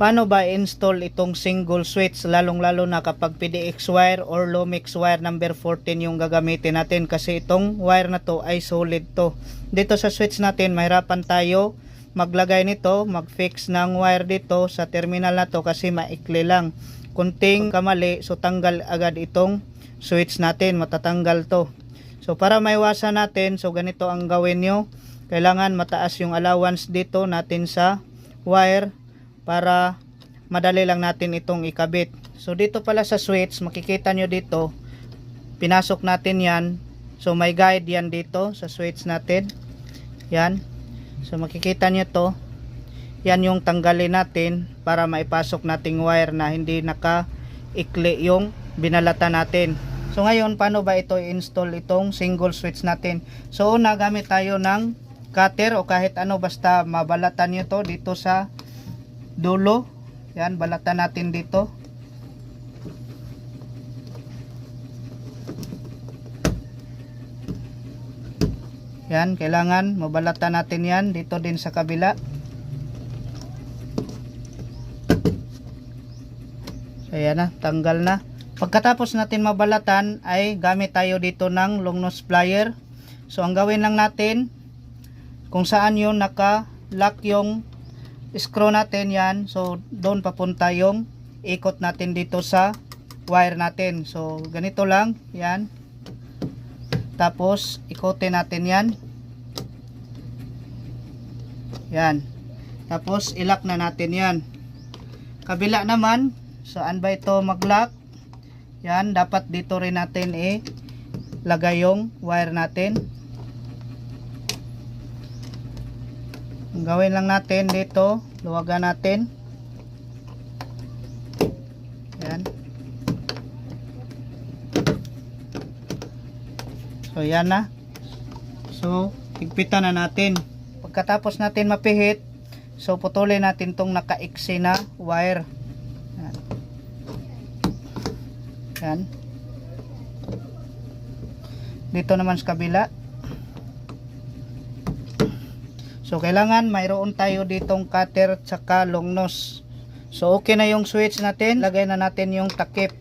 Paano ba install itong single switch lalong lalo na kapag PDX wire or Lumix wire number 14 yung gagamitin natin kasi itong wire na to ay solid to. Dito sa switch natin mahirapan tayo maglagay nito, mag-fix ng wire dito sa terminal na to kasi maikli lang. Kunting kamali so tanggal agad itong switch natin, matatanggal to. So para maiwasan natin, so ganito ang gawin nyo. Kailangan mataas yung allowance dito natin sa wire para madali lang natin itong ikabit. So dito pala sa switch, makikita nyo dito, pinasok natin yan. So may guide yan dito sa switch natin. Yan. So makikita nyo to. Yan yung tanggalin natin para maipasok nating wire na hindi naka-ikli yung binalata natin. So ngayon, paano ba ito i-install itong single switch natin? So una, gamit tayo ng cutter o kahit ano basta mabalatan nyo to dito sa dulo. Yan, balatan natin dito. Yan, kailangan mabalatan natin yan dito din sa kabila. So yan na, tanggal na. Pagkatapos natin mabalatan ay gamit tayo dito ng long nose plier. So ang gawin lang natin kung saan yung naka-lock yung screw natin yan. So doon papunta yung ikot natin dito sa wire natin. So ganito lang, yan. Tapos ikotin natin yan. Yan. Tapos ilak na natin yan. Kabila naman, saan ba ito mag-lock? Yan, dapat dito rin natin eh lagay yung wire natin. Ang gawin lang natin dito, luwagan natin. Yan. So yan na. So higpitan na natin. Pagkatapos natin mapihit, so putulin natin tong nakaiksi na wire. Yan. Yan. Dito naman sa kabila. So kailangan mayroon tayo ditong cutter tsaka long nose. So okay na yung switch natin. Lagay na natin yung takip.